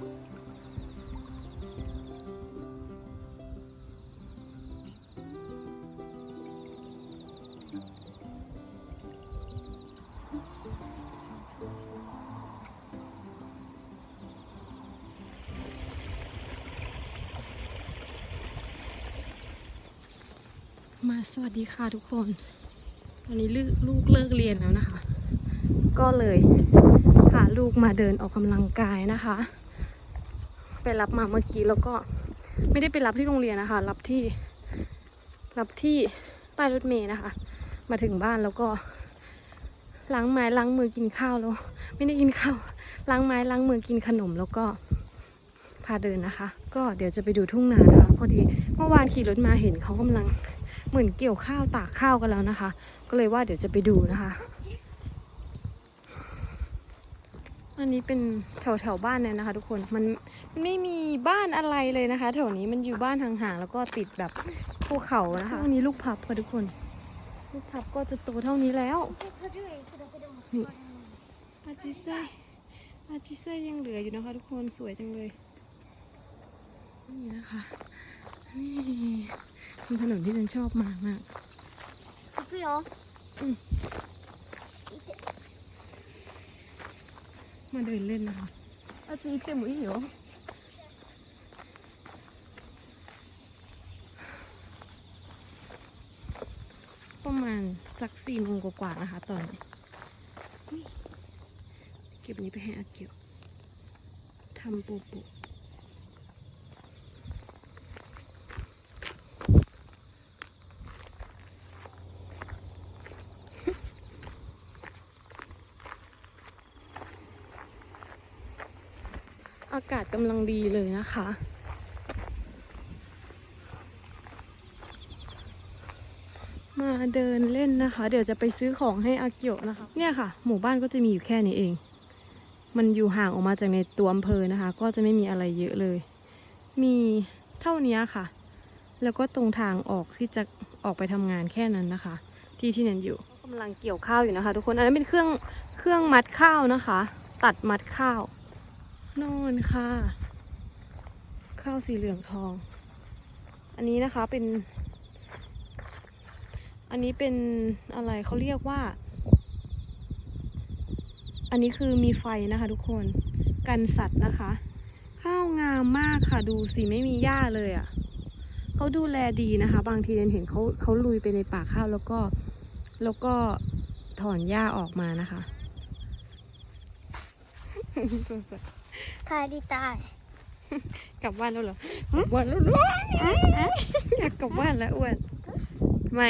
มาสวัสดีค่ะทุกคนวันนี้ลูกลูกเลิกเรียนแล้วนะคะ ก็เลยพาลูกมาเดินออกกำลังกายนะคะ ไปรับมาเมื่อกี้แล้วก็ไม่ได้ไปรับที่โรงเรียนนะคะ รับที่ รับที่ป้ายรถเมย์นะคะ มาถึงบ้านแล้วก็ล้างไม้ล้างมือกินข้าวแล้ว ไม่ได้กินข้าวล้างไม้ล้างมือกินขนมแล้วก็พาเดินนะคะ ก็เดี๋ยวจะไปดูทุ่งนานะคะ พอดีเมื่อวานขี่รถมาเห็นเขากำลังเหมือนเกี่ยวข้าวตากข้าวกันแล้วนะคะ ก็เลยว่าเดี๋ยวจะไปดูนะคะ อันนี้เป็นแถวแถวบ้านเนี่ยนะคะ ทุกคนมันไม่มีบ้านอะไรเลยนะคะ แถวนี้มันอยู่บ้านห่างๆแล้วก็ติดแบบภูเขานะคะอังนี้ลูกพับค่ะทุกคน ลูกพับก็จะโตเท่านี้แล้วนี่อาจิเซ่อาจิเซ่ยังเหลืออยู่นะคะ ทุกคนสวยจังเลยนี่นะคะนี่เนถนนที่ฉันชอบมากมากพี่เหรออืม มาเดินเล่นนะคะอาจีเต็มหมดเหนีประมาณสักสี่โมงกว่าๆนะคะตอนนี้เก็บนี้ไปให้อากิวทำปุ๊บากาศกำลังดีเลยนะคะ มาเดินเล่นนะคะ เดี๋ยวจะไปซื้อของให้อาเกียนะคะ เนี่ยค่ะ หมู่บ้านก็จะมีอยู่แค่นี้เอง มันอยู่ห่างออกมาจากในตัวอำเภอนะคะ ก็จะไม่มีอะไรเยอะเลย มีเท่านี้ค่ะ แล้วก็ตรงทางออกที่จะออกไปทำงานแค่นั้นนะคะ ที่ที่นันอยู่กำลังเกี่ยวข้าวอยู่นะคะ ทุกคน อันนั้นเป็นเครื่องเครื่องมัดข้าวนะคะ ตัดมัดข้าว นอนค่ะ ข้าวสีเหลืองทอง อันนี้นะคะเป็น อันนี้เป็นอะไรเขาเรียกว่า อันนี้คือมีไฟนะคะทุกคน กันสัตว์นะคะ ข้าวงามมากค่ะดูสิไม่มีหญ้าเลยอะ่ะเขาดูแลดีนะคะ บางทีเรนเห็นเขาเขาลุยไปในป่าข้าวแล้วก็แล้วก็ถอนหญ้าออกมานะคะ 帰りたい。 กลับบ้านแล้วเหรอกลับบ้านแล้วเหรออยากกลับบ้านแล้วอ้วนไม่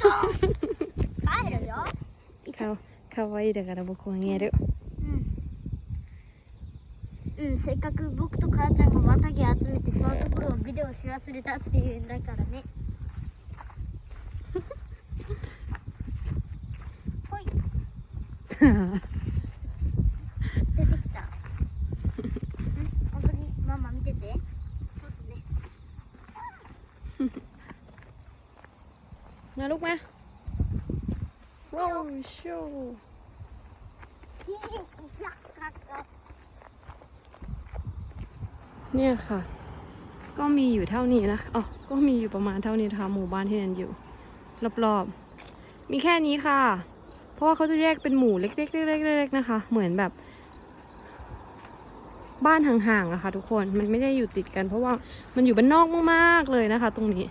帰るよ。 เขาかわいいだから僕はあげるうん。うん、せっかく僕と母ちゃんが綿毛集めてそのところをビデオし忘れたっていうんだからね。ほい、 มาลูกมาว้าวโชว์เนี่ยค่ะ ก็มีอยู่เท่านี้นะอ๋อก็มีอยู่ประมาณเท่านี้นะคะหมู่บ้านที่นันอยู่รอบๆ มีแค่นี้ค่ะ เพราะว่าเขาจะแยกเป็นหมู่เล็กๆเล็กๆๆๆนะคะ เหมือนแบบ บ้านห่างๆอะค่ะ ทุกคนมันไม่ได้อยู่ติดกัน เพราะว่ามันอยู่บ้านนอกมากๆเลยนะคะ ตรงนี้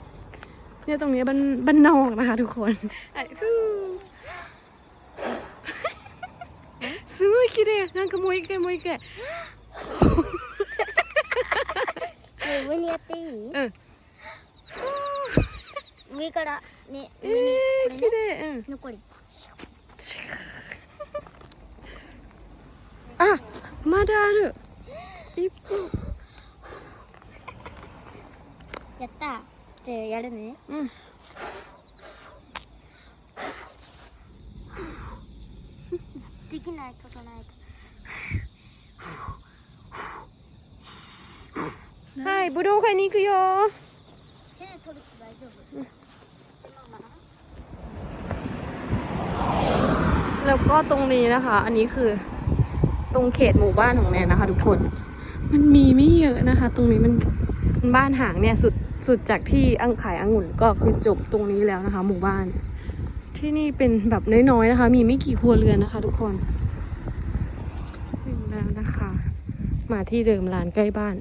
เนี่ยตรงนี้บ้านบ้านนอกนะคะ ทุกคนไอ้ฮู้ すごい綺麗なんかもう一回もう一回ね上にやっていいうん上からねえ上にー、こ綺れね麗うん残りあまだある一本やった じゃあやるねうんできないことないとはいぶどう買いに行くよ手で取ると大丈夫違うかな แล้วก็ตรงนี้นะคะ อันนี้คือ ตรงเขตหมู่บ้านของแนนนะคะ ทุกคน มันมีไม่เยอะนะคะ ตรงนี้มันมันบ้านห่างเนี่ยสุด สุดจากที่อังขายองุ่นก็คือจบตรงนี้แล้วนะคะ หมู่บ้าน ที่นี่เป็นแบบน้อยๆนะคะ มีไม่กี่ครัวเรือนนะคะ ทุกคนถึงแล้วนะคะ มาที่เดิมร้านใกล้บ้าน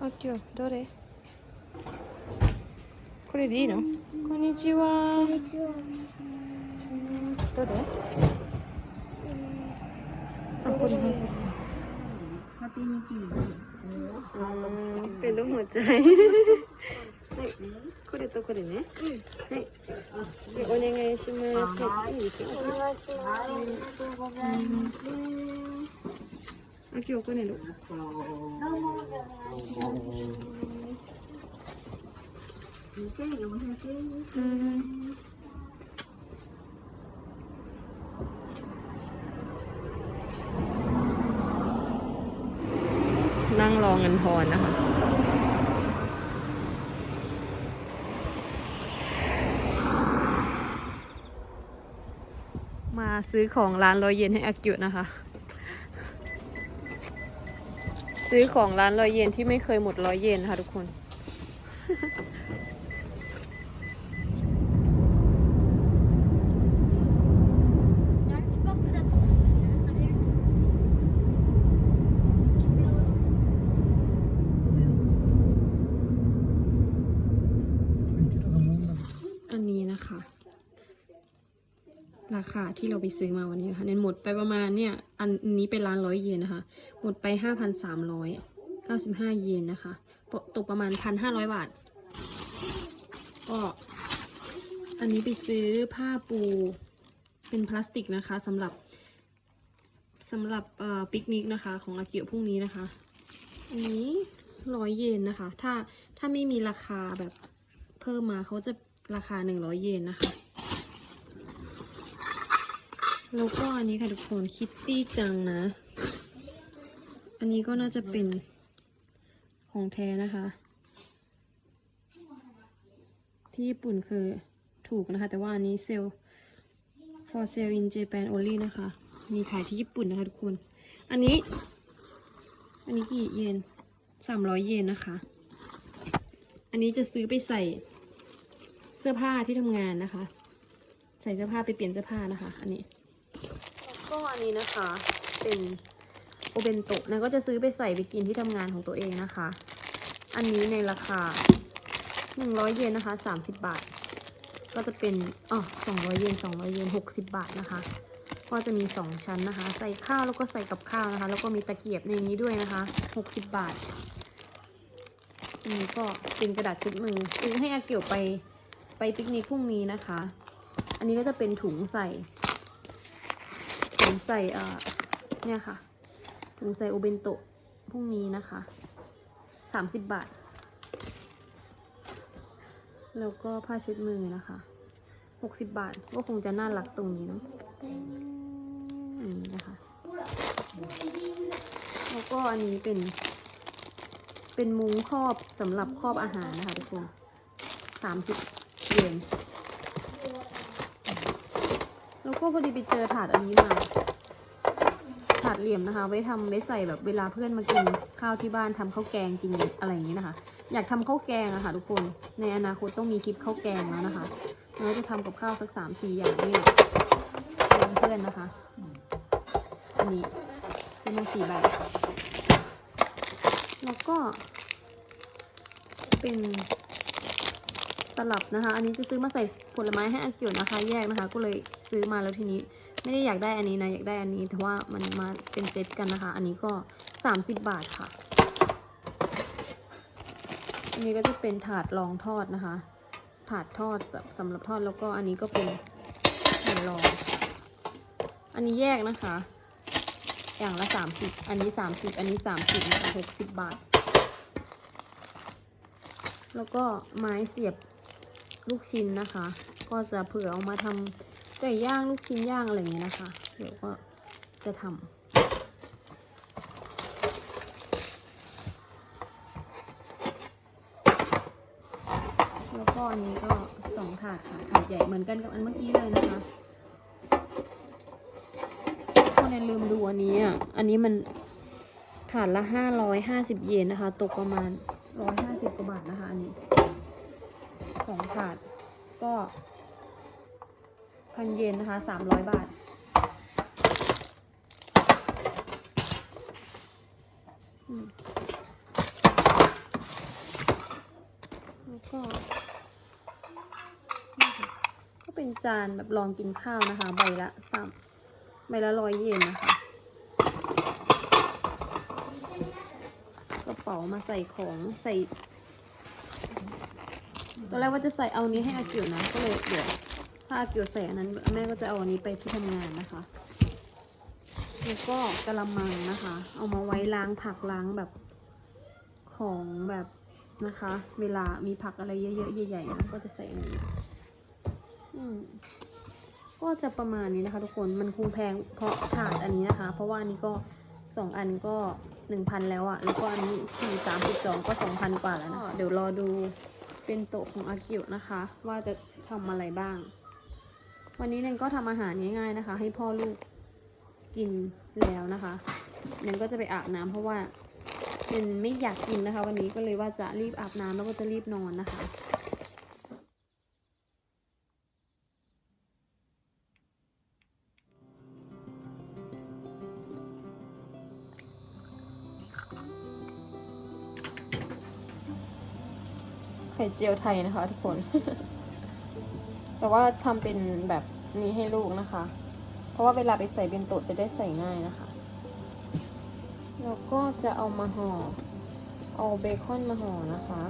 オッケーどれこれでいいのこんにちはこんにちはどれあこれ ให้こちら เขาตีนี่กี่ うんเป็นรูปหัวใจはいこれとこれねはいでお願いしますはいいいですよお願いしますありがとうございますあ今日お金のどうもお願いします2400円です นั่งรอเงินทอนนะคะ มาซื้อของร้านรอยเย็นให้อากิวนะคะ ซื้อของร้านรอยเย็นที่ไม่เคยหมดร้อยเยนค่ะทุกคน นะคะ ราคาที่เราไปซื้อมาวันนี้นะคะเนี่ยหมดไปประมาณเนี่ย อันนี้เป็นร้านร้อยเยนนะคะ หมดไปห้าพันสามร้อยเก้าสิบห้าเยนนะคะตกประมาณพันห้าร้อยบาท ก็อันนี้ไปซื้อผ้าปูเป็นพลาสติกนะคะสำหรับสำหรับเอ่อปิกนิกนะคะของอากียวพรุ่งนี้นะคะ อันนี้ร้อยเยนนะคะ ถ้าถ้าไม่มีราคาแบบเพิ่มมาเขาจะ ราคาหนึ่งร้อยเยนนะคะ แล้วก็อันนี้ค่ะทุกคนคิตตี้จังนะ อันนี้ก็น่าจะเป็นของแท้นะคะ ที่ญี่ปุ่นคือถูกนะคะ แต่ว่าอันนี้เซล for sale in Japan only นะคะ มีขายที่ญี่ปุ่นนะคะทุกคน อันนี้ อันนี้กี่เยนสามร้อยเยนนะคะ อันนี้จะซื้อไปใส่ สื้อผ้าที่ทำงานนะคะ ใส่เสื้อผ้าไปเปลี่ยนเสื้อผ้านะคะ อันนี้ก็อันนี้นะคะ เป็นโอเบนโตะนะก็จะซื้อไปใส่ไปกินที่ทำงานของตัวเองนะคะ อันนี้ในราคา100เยนนะคะ30บาท ก็จะเป็นอ๋อ200เยน200เยน60บาทนะคะก็จะมี 2 ชั้นนะคะ ใส่ข้าวแล้วก็ใส่กับข้าวนะคะ แล้วก็มีตะเกียบในนี้ด้วยนะคะ 60 บาทอันนี้ก็เป็นกระดาษเช็ดมือซื้อให้อาเกี่ยวไป ไปปิกนิกพรุ่งนี้นะคะ อันนี้ก็จะเป็นถุงใส่ ถุงใส่เอ่อเนี่ยค่ะ ถุงใส่โอเบนโตะพรุ่งนี้นะคะสามสิบบาท แล้วก็ผ้าเช็ดมือนะคะหกสิบบาทก็คงจะน่ารักตรงนี้เนาะอันนี้นะคะ แล้วก็อันนี้เป็น เป็นมุ้งครอบสำหรับครอบอาหารนะคะทุกคนสามสิบ เยนแล้วก็พอดีไปเจอถาดอันนี้มา ถาดเหลี่ยมนะคะ ไว้ทำไว้ใส่แบบเวลาเพื่อนมากินข้าวที่บ้านทำข้าวแกงกินอะไรอย่างนี้นะคะ อยากทำข้าวแกงอะค่ะทุกคน ในอนาคตต้องมีคลิปข้าวแกงแล้วนะคะเราจะทำกับข้าวสักสามสี่อย่างนี่เลี้ยงเพื่อนนะคะ อันนี้ซื้อมาสี่ใบ แล้วก็เป็น ตลับนะคะ อันนี้จะซื้อมาใส่ผลไม้ให้อากี่ยวนะคะ แยกนะคะ ก็เลยซื้อมาแล้วทีนี้ ไม่ได้อยากได้อันนี้นะ อยากได้อันนี้ แต่ว่ามันมาเป็นเซตกันนะคะ อันนี้ก็สามสิบบาทค่ะ อันนี้ก็จะเป็นถาดรองทอดนะคะ ถาดทอดสำสำหรับทอดแล้วก็อันนี้ก็เป็นแผ่นรอง อันนี้แยกนะคะ อย่างละสามสิบอันนี้สามสิบอันนี้สามสิบนะคะหกสิบบาทแล้วก็ไม้เสียบ ลูกชิ้นนะคะ ก็จะเผื่อเอามาทำไก่ย่างลูกชิ้นย่างอะไรอย่างเงี้ยนะคะ เดี๋ยวก็จะทำแล้วก็อันนี้ก็สองถาดค่ะถาดใหญ่เหมือนกันกับอันเมื่อกี้เลยนะคะคนในลืมดูอันนี้อะ อันนี้มันถาดละห้าร้อยห้าสิบเยนนะคะ ตกประมาณร้อยห้าสิบกว่าบาทนะคะ อันนี้ สองถาดก็พันเยนนะคะสามร้อยบาท แล้วก็ ก็เป็นจานแบบรองกินข้าวนะคะ ใบละสามใบละร้อยเยนนะคะ กระเป๋ามาใส่ของใส่ ตอนแรกว่าจะใส่เอานี้ให้อาเกียวนะก็เลยเดี๋ยวถ้าอาเกียวใส่อันนั้นแม่ก็จะเอาอันนี้ไปที่ทำงานนะคะแล้วก็กระมังนะคะ เอามาไว้ล้างผักล้างแบบของแบบนะคะ เวลามีผักอะไรเยอะๆใหญ่ๆนะก็จะใส่อันนี้อืมก็จะประมาณนี้นะคะทุกคนมันคงแพงเพราะถาดอันนี้นะคะ เพราะว่าอันนี้ก็สองอันก็หนึ่งพันแล้วอะแล้วก็อันนี้สี่สามสิบสองก็สองพันกว่าแล้วนะเดี๋ยวรอดู เป็นโต๊ะของอากิวนะคะ ว่าจะทำอะไรบ้าง วันนี้เนนก็ทำอาหารง่ายๆนะคะ ให้พ่อลูกกินแล้วนะคะเนนก็จะไปอาบน้ำเพราะว่าเนนไม่อยากกินนะคะ วันนี้ก็เลยว่าจะรีบอาบน้ำแล้วก็จะรีบนอนนะคะ ไข่เจียวไทยนะคะทุกคน แต่ว่าทำเป็นแบบนี้ให้ลูกนะคะ เพราะว่าเวลาไปใส่เป็นโตะจะได้ใส่ง่ายนะคะ แล้วก็จะเอามาห่อ เอาเบคอนมาห่อนะคะ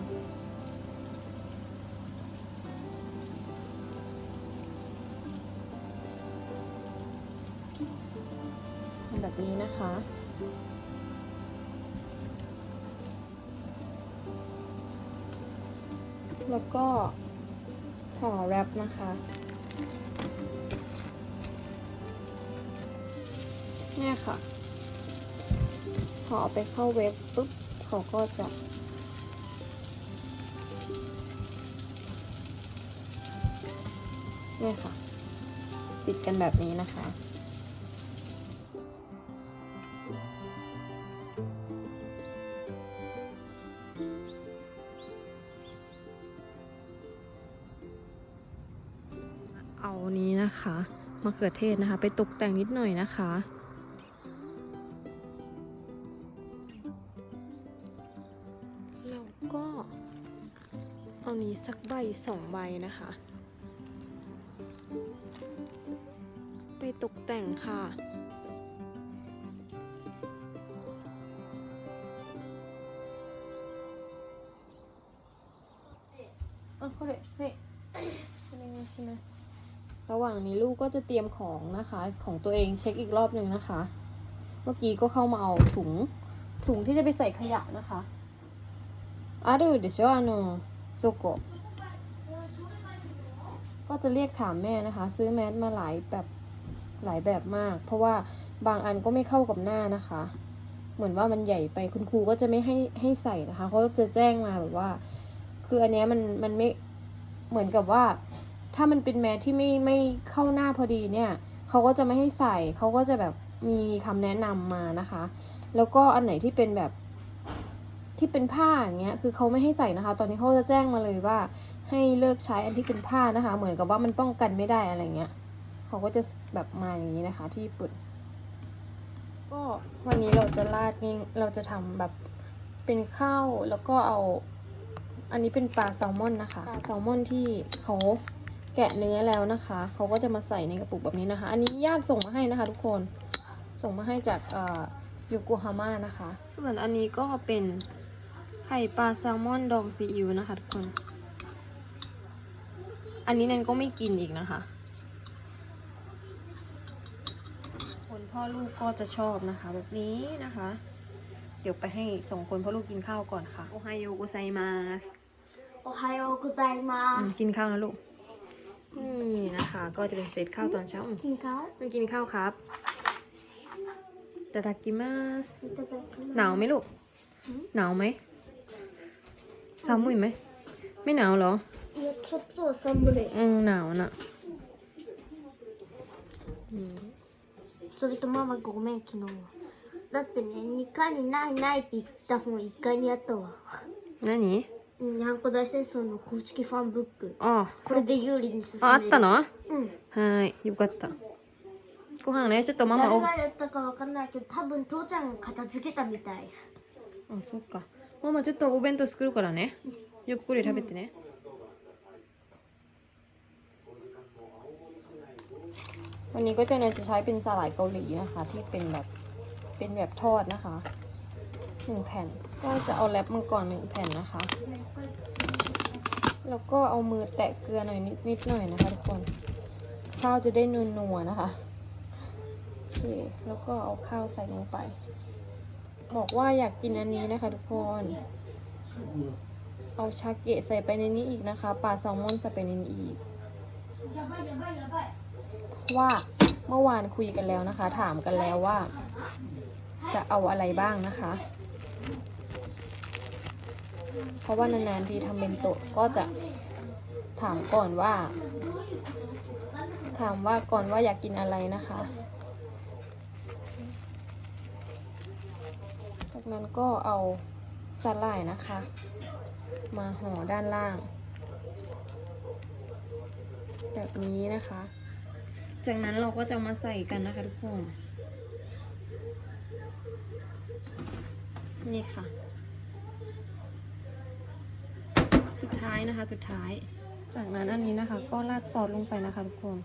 แบบนี้นะคะ แล้วก็ห่อแรปนะคะ เนี่ยค่ะพอเอไปเข้าเว็บปุ๊บเขาก็จะเนี่ยค่ะ ติดกันแบบนี้นะคะ นะคะมะเขือเทศนะคะ ไปตกแต่งนิดหน่อยนะคะแล้วก็เอานี้สักใบสองใบนะคะ ไปตกแต่งค่ะ ระหว่างนี้ลูกก็จะเตรียมของนะคะ ของตัวเองเช็คอีกรอบหนึ่งนะคะ เมื่อกี้ก็เข้ามาเอาถุงถุงที่จะไปใส่ขยะนะคะอาดูเดชวานโซโกะก็จะเรียกถามแม่นะคะ ซื้อแมสมาหลายแบบหลายแบบมาก เพราะว่าบางอันก็ไม่เข้ากับหน้านะคะ เหมือนว่ามันใหญ่ไปคุณครูก็จะไม่ให้ให้ใส่นะคะเขาจะแจ้งมาแบบว่า คืออันนี้มันมันไม่เหมือนกับว่า ถ้ามันเป็นแมสที่ไม่ไม่เข้าหน้าพอดีเนี่ยเขาก็จะไม่ให้ใส่เขาก็จะแบบมีคำแนะนำมานะคะ แล้วก็อันไหนที่เป็นแบบที่เป็นผ้าอย่างเงี้ยคือเขาไม่ให้ใส่นะคะ ตอนนี้เขาจะแจ้งมาเลยว่า ให้เลิกใช้อันที่เป็นผ้านะคะ เหมือนกับว่ามันป้องกันไม่ได้อะไรเงี้ยเขาก็จะแบบมาอย่างนี้นะคะ ที่ญี่ปุ่น ก็วันนี้เราจะราดนี่เราจะทำแบบเป็นข้าวแล้วก็เอา อันนี้เป็นปลาแซลมอนนะคะปลาแซลมอนที่เขา แกะเนื้อแล้วนะคะ เขาก็จะมาใส่ในกระปุกแบบนี้นะคะ อันนี้ญาติส่งมาให้นะคะ ทุกคน ส่งมาให้จากยูโกฮาม่านะคะ ส่วนอันนี้ก็เป็นไข่ปลาแซลมอนดองซีอิ๊วนะคะทุกคน อันนี้นันก็ไม่กินอีกนะคะ คนพ่อลูกก็จะชอบนะคะ แบบนี้นะคะ เดี๋ยวไปให้ส่งคนพ่อลูกกินข้าวก่อนค่ะ โอไฮโอกุไซมาสโอไฮโอกุไซมาสกินข้าวนะลูก นี่นะคะ ก็จะเป็นเซตข้าวตอนเช้าอืม 金貨 ไม่กินข้าวครับいただきます いただきます หนาวไหมลูก หนาวไหมซามุยไหม ไม่หนาวเหรอ う いやちょっとは寒い อืมหนาวน่ะ それとママごめん昨日はだってね2階にないないって言った本1階にあったわ何うん にゃんこ大戦争の公式ファンブック อ๋อ これで有利に進ああめるったのうんはいよかったご飯ねちょっとママお誰がやったかわかんないけど多分父ちゃんが片付けたみたいあそっかママちょっとお弁当作るからねゆっくり食べてね、วันนี้ก็จะเนี่ยจะใช้เป็นสาหร่ายเกาหลีนะคะ ที่เป็นแบบเป็นแบบทอดนะคะ หนึ่งแผ่น ก็จะเอาแรปมาก่อนหนึ่งแผ่นนะคะ แล้วก็เอามือแตะเกลือหน่อยนิดนิดหน่อยนะคะทุกคน ข้าวจะได้นัวนะคะโอเคแล้วก็เอาข้าวใส่ลงไป บอกว่าอยากกินอันนี้นะคะ ทุกคน เอาชาเกะใส่ไปในนี้อีกนะคะปลาแซลมอนใส่ไปในนี้อีกเพราะว่าเมื่อวานคุยกันแล้วนะคะ ถามกันแล้วว่า จะเอาอะไรบ้างนะคะ เพราะว่านานๆทีทำเป็นโตะก็จะถามก่อนว่า ถามว่าก่อนว่าอยากกินอะไรนะคะ จากนั้นก็เอาสาหร่ายนะคะ มาห่อด้านล่าง แบบนี้นะคะ จากนั้นเราก็จะมาใส่กันนะคะทุกคน นี่ค่ะ สุดท้ายนะคะ สุดท้าย จากนั้นอันนี้นะคะ ก็ราดซอสลงไปนะคะทุกคน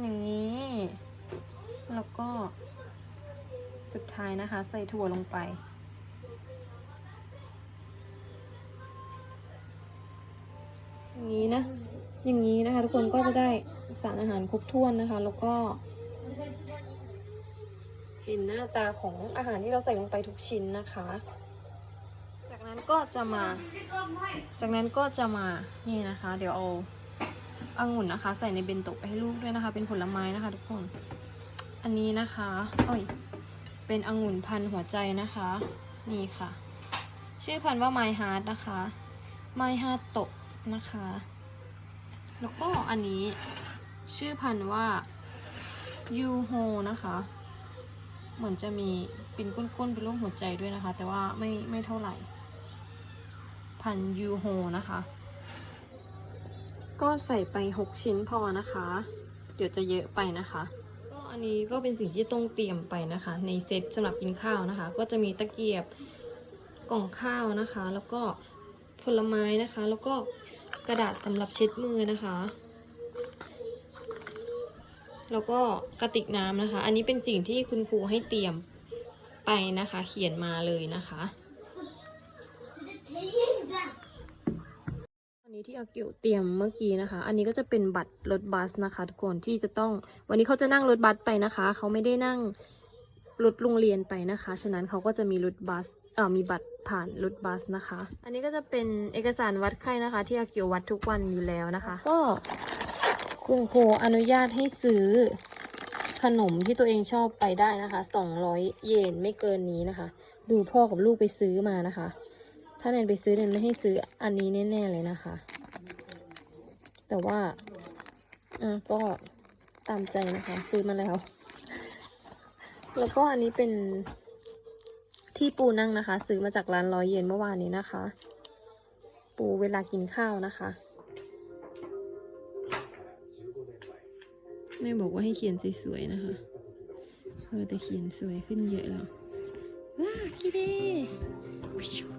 อย่างนี้ แล้วก็ สุดท้ายนะคะ ใส่ถั่วลงไป อย่างนี้นะ อย่างนี้นะคะ ทุกคนก็จะได้สารอาหารครบถ้วนนะคะ แล้วก็ เห็นหน้าตาของอาหารที่เราใส่ลงไปทุกชิ้นนะคะ จากนั้นก็จะมา จากนั้นก็จะมา นี่นะคะ เดี๋ยวเอาองุ่นนะคะ ใส่ในเบนโตะไปให้ลูกด้วยนะคะ เป็นผลไม้นะคะ ทุกคน อันนี้นะคะเอ้ย เป็นองุ่นพันหัวใจนะคะ นี่ค่ะ ชื่อพันว่า My Heart นะคะ My Heart โตะนะคะ แล้วก็อันนี้ชื่อพันว่ายูโฮนะคะ เหมือนจะมีเป็นก้นๆเป็นรูปหัวใจด้วยนะคะ แต่ว่าไม่ไม่เท่าไหร่ พันยูโฮนะคะ ก็ใส่ไป 6 ชิ้นพอนะคะ เดี๋ยวจะเยอะไปนะคะ ก็อันนี้ก็เป็นสิ่งที่ต้องเตรียมไปนะคะ ในเซตสำหรับกินข้าวนะคะ ก็จะมีตะเกียบกล่องข้าวนะคะ แล้วก็ผลไม้นะคะ แล้วก็กระดาษสำหรับเช็ดมือนะคะ แล้วก็กระติกน้ำนะคะ อันนี้เป็นสิ่งที่คุณครูให้เตรียมไปนะคะ เขียนมาเลยนะคะอันนี้ที่อากิวเตรียมเมื่อกี้นะคะ อันนี้ก็จะเป็นบัตรรถบัสนะคะทุกคนที่จะต้อง วันนี้เขาจะนั่งรถบัสไปนะคะ เขาไม่ได้นั่งรถโรงเรียนไปนะคะ ฉะนั้นเขาก็จะมีรถบัส เอ่อ มีบัตรผ่านรถบัสนะคะ อันนี้ก็จะเป็นเอกสารวัดไข้นะคะ ที่อากิววัดทุกวันอยู่แล้วนะคะ ก็ คุณครูอนุญาตให้ซื้อขนมที่ตัวเองชอบไปได้นะคะ200เยนไม่เกินนี้นะคะ ดูพ่อกับลูกไปซื้อมานะคะ ถ้าแนนไปซื้อแนนไม่ให้ซื้ออันนี้แน่ๆเลยนะคะ แต่ว่าอะก็ตามใจนะคะ ซื้อมาแล้ว แล้วก็อันนี้เป็นที่ปูนั่งนะคะ ซื้อมาจากร้านร้อยเยนเมื่อวานนี้นะคะ ปูเวลากินข้าวนะคะ แม่บอกว่าให้เขียนสวยๆนะคะเออแต่เขียนสวยขึ้นเยอะแล้วว้าคิดเด้